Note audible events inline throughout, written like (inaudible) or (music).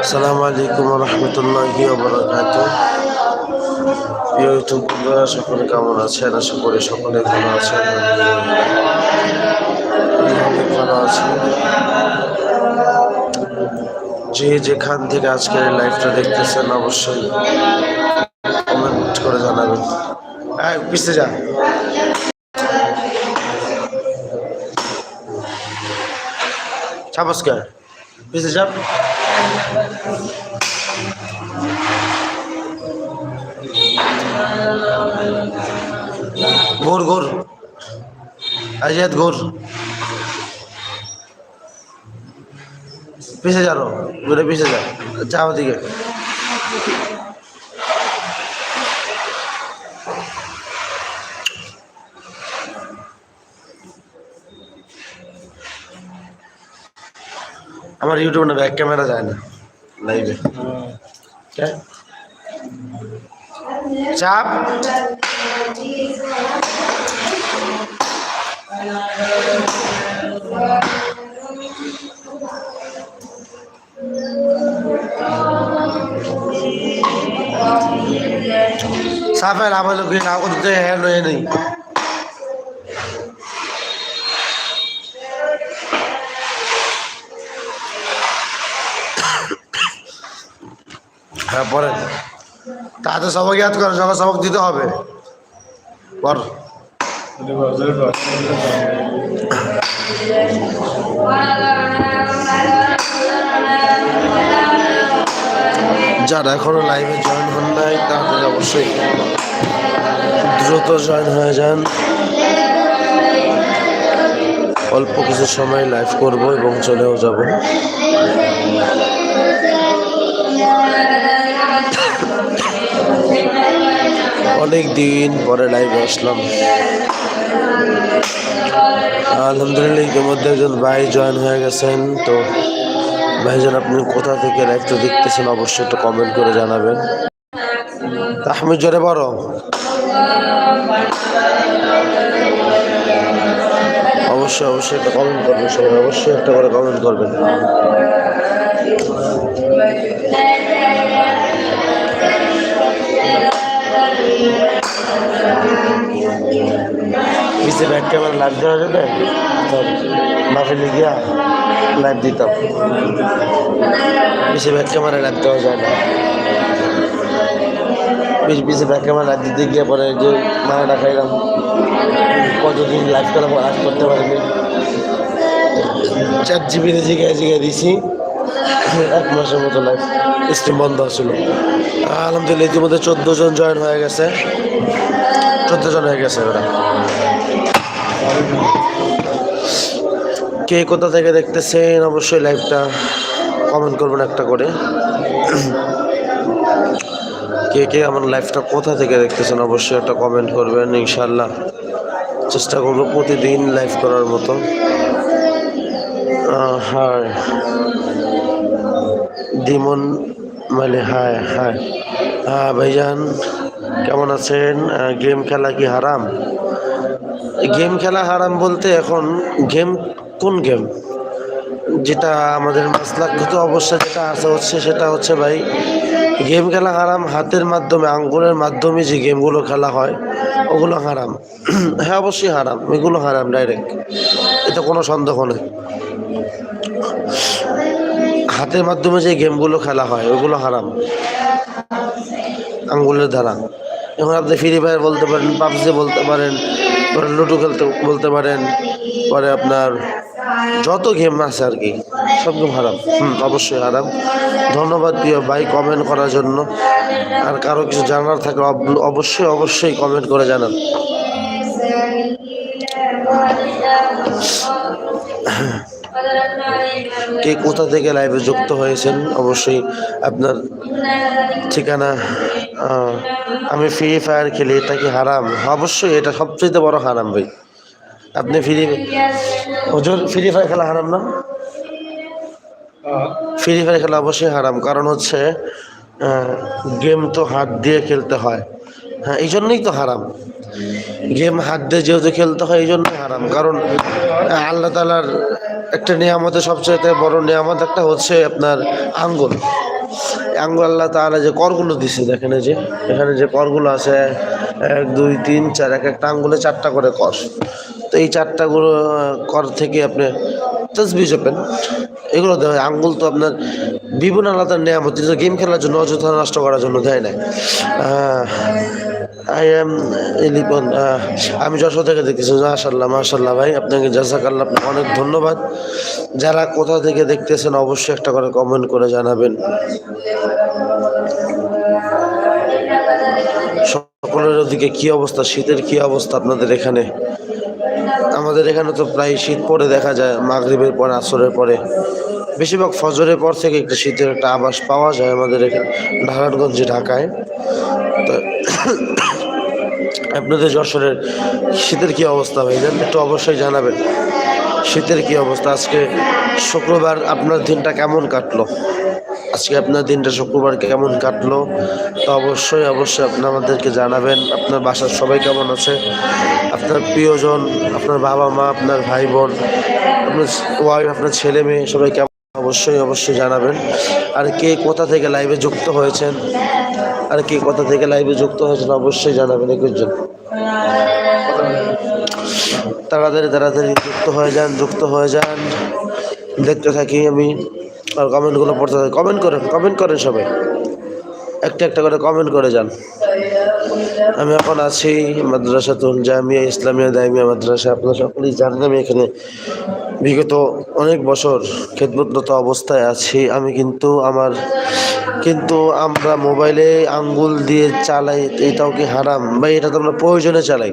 আসসালামু আলাইকুম প্রিয় সকলে কেমন আছেন? আশা করি সকলে ভালো আছেন। ভালো আছি। যে যেখান থেকে আজকের এই লাইভটা দেখতেছেন, অবশ্যই কমেন্ট করে জানাবেন। হ্যাঁ পিছিয়ে যা। চাপস কে পিছিয়ে চাপ ঘোর ঘোর আজাদ ঘোর পিছিয়ে যাও ঘুরে পিছিয়ে যা যাও দিকে আমার ইউটিউবে না ব্যাক ক্যামেরা যায় না লাইভে চাপ সাফে লাভ হলো কি না করতে হ্যাঁ লয়ে নেই হ্যাঁ পরে তাতে সবক ইয়াদ করে সবাই সবক দিতে হবে। কর যারা এখনও লাইভে জয়েন হন নাই, তাদের অবশ্যই দ্রুত জয়েন হয়ে যান। অল্প কিছু সময় লাইভ করব এবং চলেও যাব। অনেক দিন পরে লাইভে আসলাম। আলহামদুলিল্লাহ, ইতিমধ্যে একজন ভাই জয়েন হয়ে গেছেন। তো ভাইজান, আপনি কোথা থেকে লাইভটা দেখতেছেন অবশ্যই একটু কমেন্ট করে জানাবেন। তাহমিদ, জোরে বড় অবশ্যই অবশ্যই একটা কমেন্ট করবেন সবাই। অবশ্যই একটা করে কমেন্ট করবেন। পিছিয়ে ব্যাক ক্যামেরা লাইভ দেওয়া যাবে মাফিলে গিয়া লাইভ দিতাম। পিছিয়ে ব্যাক ক্যামেরা লাইভ দেওয়া যায় না। পিছিয়ে পিছিয়ে ব্যাক ক্যামেরা লাইভ দিতে গিয়ে পরে যে মারাটা খাইলাম, কতদিন লাইভ করা লাইভ করতে পারিনি। চার জিবি জিগায় জিগায় দিছি, এক মাসের মতো লাইভ স্ট্রিম বন্ধ ছিল আলহামদুলিল্লাহ, ইতিমধ্যে চোদ্দ জন জয়েন হয়ে গেছে। চোদ্দ জন হয়ে গেছে ওরা কে কোথা থেকে দেখতেছেন অবশ্যই লাইভটা কমেন্ট করবেন একটা করে। কে কে আমার লাইভটা কোথা থেকে দেখতেছেন অবশ্যই একটা কমেন্ট করবেন ইনশাল্লাহ চেষ্টা করব প্রতিদিন লাইভ করার মতো। হায় ডিমন মানে হায় হায় হ্যাঁ ভাইজান, কেমন আছেন? গেম খেলা কি হারাম? গেম খেলা হারাম বলতে এখন গেম, কোন গেম? যেটা আমাদের মাসলাকগত অবস্থা যেটা আছে হচ্ছে সেটা হচ্ছে ভাই, গেম খেলা হারাম, হাতের মাধ্যমে, আঙ্গুলের মাধ্যমে যে গেমগুলো খেলা হয়, ওগুলো হারাম। (clears throat) হ্যাঁ অবশ্যই হারাম, এগুলো হারাম ডাইরেক্ট এটা কোনো সন্দেহ নেই। হাতের মাধ্যমে যে গেমগুলো খেলা হয়, ওগুলো হারাম। আঙ্গুলের দ্বারা। এখন আপনি ফ্রি ফায়ার বলতে পারেন, পাবজি বলতে পারেন পরে লুডো খেলতে বলতে পারেন, পরে আপনার যত গেম আছে আর কি, সব গেম হারাম। হুম, অবশ্যই হারাম। ধন্যবাদ প্রিয় ভাই কমেন্ট করার জন্য। আর কারও কিছু জানার থাকলে অব- অবশ্যই অবশ্যই কমেন্ট করে জানান। কে কোথা থেকে লাইভে যুক্ত হয়েছেন, অবশ্যই আপনার ঠিকানা আমি ফ্রি ফায়ার খেলি, এটা কি হারাম? অবশ্যই, এটা সবচেয়ে বড় হারাম ভাই। আপনি ফ্রি হুজুর ফ্রি ফায়ার খেলা হারাম না? ফ্রি ফায়ার খেলা অবশ্যই হারাম, কারণ হচ্ছে গেম তো হাত দিয়ে খেলতে হয়। হ্যাঁ এই জন্যই তো হারাম। গেম হাত দিয়ে যেহেতু খেলতে হয়, এই জন্যই হারাম। কারণ আল্লাহ তালার একটা নিয়ামতের সবচেয়ে বড় নিয়ামত একটা হচ্ছে আপনার আঙ্গুল। আঙ্গুল আল্লাহ তাআলা যে করগুলো দিছে, দেখেন যে, এখানে যে করগুলো আছে, এক, দুই, তিন, চার, এক একটা আঙ্গুলে চারটা করে কর। তো এই চারটা কর থেকে আপনি তসবি জপেন। এগুলো দেয় আঙ্গুল তো আপনার বিভিন্ন আলাদা নিয়ামত। কিন্তু গেম খেলার জন্য অযথা নষ্ট করার জন্য দেয় না আই এম লিপন আমি যশোর থেকে দেখতেছি। মাশাল্লাহ মাশাল্লাহ ভাই, আপনাকে জাজাকাল্লাহ আপনাকে অনেক ধন্যবাদ। যারা কোথা থেকে দেখতেছেন অবশ্যই একটা করে কমেন্ট করে জানাবেন। সকলের ওদিকে কি অবস্থা? শীতের কি অবস্থা আপনাদের এখানে? আমাদের এখানে তো প্রায় শীত পরে দেখা যায়, মাগরিবের পরে, আসরের পরে। বেশিরভাগ ফজরের পর থেকে একটু শীতের একটা আভাস পাওয়া যায় আমাদের এখানে, নারায়ণগঞ্জে, ঢাকায়। তো আপনাদের যশোরের শীতের কি অবস্থা ভাইজান একটু অবশ্যই জানাবেন। শীতের কি অবস্থা? আজকে শুক্রবার আপনার দিনটা কেমন কাটলো? আজকে আপনার দিনটা শুক্রবার কেমন কাটলো? তো অবশ্যই অবশ্যই আপনি আমাদেরকে জানাবেন, আপনার বাসার সবাই কেমন আছে? আপনার প্রিয়জন, আপনার বাবা মা, আপনার ভাই বোন আপনার ওয়াইফ আপনার ছেলে মেয়ে, সবাই কেমন? অবশ্যই অবশ্যই জানাবেন। আর কে কোথা থেকে লাইভে যুক্ত হয়েছেন? আর কে কোথা থেকে লাইভে যুক্ত হয়েছেন অবশ্যই জানাবেন একজন তাড়াতাড়ি তাড়াতাড়ি যুক্ত হয়ে যান, যুক্ত হয়ে যান। দেখতে থাকি আমি। আর কমেন্টগুলো পড়তে থাকি কমেন্ট করেন কমেন্ট করেন সবাই। একটা একটা করে কমেন্ট করে যান। আমি এখন আছি মাদ্রাসাতুল জামিয়া, ইসলামিয়া, দাইমিয়া মাদ্রাসা। আপনারা সকলেই জানেন আমি এখানে বিগত অনেক বছর খেদমতরত অবস্থায় আছি। আমি কিন্তু আমার, কিন্তু আমরা মোবাইলে আঙ্গুল দিয়ে চালাই, এটাও কি হারাম? বা এটা তো আমরা প্রয়োজনে চালাই।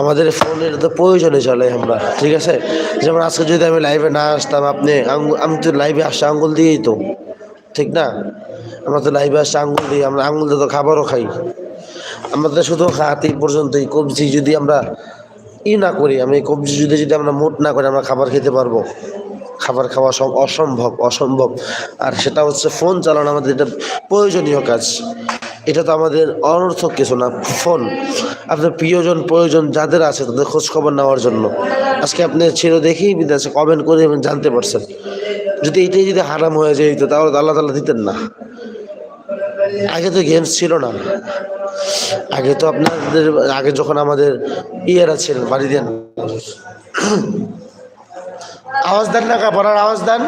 আমাদের ফোনের তো প্রয়োজনে চলে আমরা, ঠিক আছে? যেমন আজকে যদি আমি লাইভে না আসতাম, আপনি আমি তো লাইভে আসছি, আঙ্গুল দিয়েই তো, ঠিক না? আমরা তো লাইভে আসছি, আঙ্গুল দিয়ে, আমরা আঙ্গুল দিয়ে তো খাবারও খাই। আমাদের শুধু হাত পর্যন্তই কবজি যদি আমরা ই না করি, আমি কবজি যদি যদি আমরা মোট না করি, আমরা খাবার খেতে পারব। খাবার খাওয়া সব অসম্ভব অসম্ভব। আর সেটা হচ্ছে ফোন চালানো আমাদের এটা প্রয়োজনীয় কাজ। এটা তো আমাদের অনর্থক কিছু না, ফোন। আপনার প্রিয়জন, প্রয়োজন যাদের আছে তাদের খোঁজ খবর নেওয়ার জন্য। আজকে আপনি ছিল দেখেই বিদেশে কমেন্ট করে এবং জানতে পারছেন। যদি এটাই যদি হারাম হয়ে যায় যেত তাহলে তো আল্লাহ তাল্লাহ দিতেন না। আগে তো গেমস ছিল না। আগে তো আপনাদের, আগে যখন আমাদের ইয়েরা ছিলেন, বাড়ি দেন। আওয়াজ দেন না পড়ার আওয়াজ দেন।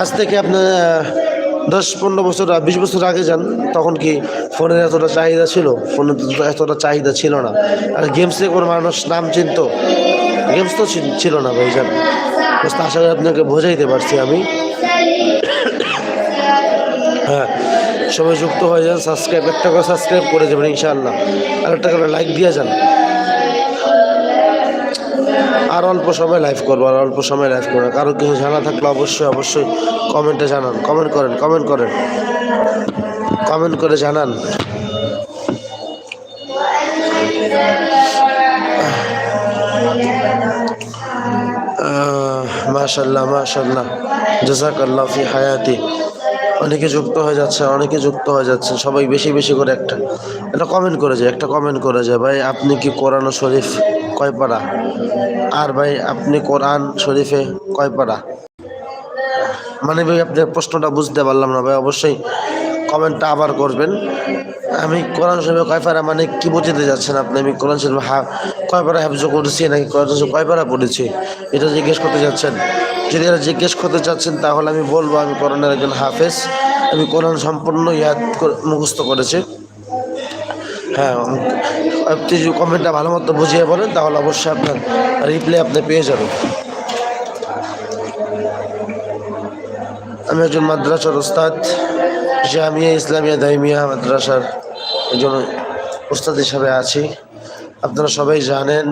আজ থেকে আপনার দশ পনেরো বছর বিশ বছর আগে যান, তখন কি ফোনের এতটা চাহিদা ছিল? ফোনের এতটা চাহিদা ছিল না। আর গেমসে কোনো মানুষ নাম চিনত। গেমস তো ছিল- না ভাই যান। আশা করি আপনাকে বোঝাইতে পারছি আমি। হ্যাঁ সবাই যুক্ত হয়ে যান সাবস্ক্রাইব একটা করে সাবস্ক্রাইব করে যাবেন ইনশাআল্লাহ। আর একটা করে লাইক দিয়ে যান। আর অল্প সময় লাইভ করব, আর অল্প সময় লাইভ করব। কারও কিছু জানা থাকলে অবশ্যই অবশ্যই কমেন্টে জানান। কমেন্ট করেন কমেন্ট করেন। কমেন্ট করে জানান। মাশাল্লাহ মাশাল্লাহ। জাজাকাল্লাহ ফি হায়াতি। অনেকে যুক্ত হয়ে যাচ্ছে, অনেকে যুক্ত হয়ে যাচ্ছে। সবাই বেশি বেশি করে একটা। একটা কমেন্ট করে যায়, একটা কমেন্ট করে যায়। ভাই, আপনি কি কোরআন শরীফ কয় পারা আর ভাই, আপনি কোরআন শরীফে কয় পারা মানে ভাই, আপনার প্রশ্নটা বুঝতে পারলাম না ভাই, অবশ্যই কমেন্টটা আবার করবেন। আমি কোরআন শরীফে কয় পারা মানে কি বোঝাতে যাচ্ছেন আপনি? আমি কোরআন শরীফ হা কয় পারা হাফজ করেছি নাকি কোরআন শরীফ কয় পারা পড়েছি? এটা জিজ্ঞেস করতে যাচ্ছেন। যদি এটা জিজ্ঞেস করতে চাচ্ছেন, তাহলে আমি বলব, আমি কোরআনের একজন হাফেজ। আমি কোরআন সম্পূর্ণ ইয়াদ মুখস্থ করেছি। হ্যাঁ আপনি যদি কমেন্টটা ভালো মতো বুঝিয়ে বলেন, তাহলে অবশ্যই আপনার রিপ্লাই আপনি পেয়ে যাবেন। আমি একজন মাদ্রাসার ওস্তাদ, জামিয়া ইসলামিয়া দাইমিয়া মাদ্রাসার একজন ওস্তাদ হিসাবে আছি। আপনারা সবাই জানেন,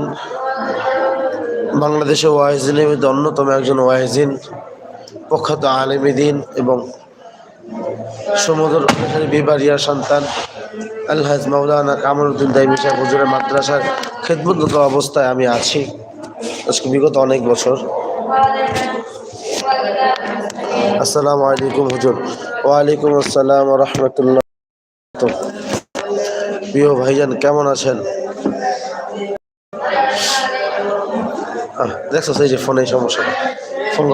বাংলাদেশে ওয়াইজিনের মধ্যে অন্যতম একজন ওয়াইজিন, প্রখ্যাত আলেমী দিন এবং সমুদ্র বিবারিয়ার সন্তান। আলহাজ মাওলানা কামরুদ্দিন দাইমি সাহেব হুজুরের মাদ্রাসার খেদমতরত অবস্থায় আমি আছি। আজকে বিগত অনেক বছর। আসসালামু আলাইকুম হুজুর। ওয়ালাইকুম আসসালাম রহমতুল্লাহ। প্রিয় ভাইজান, কেমন আছেন? দেখছ এই যে ফোনে সমস্যা। ফোন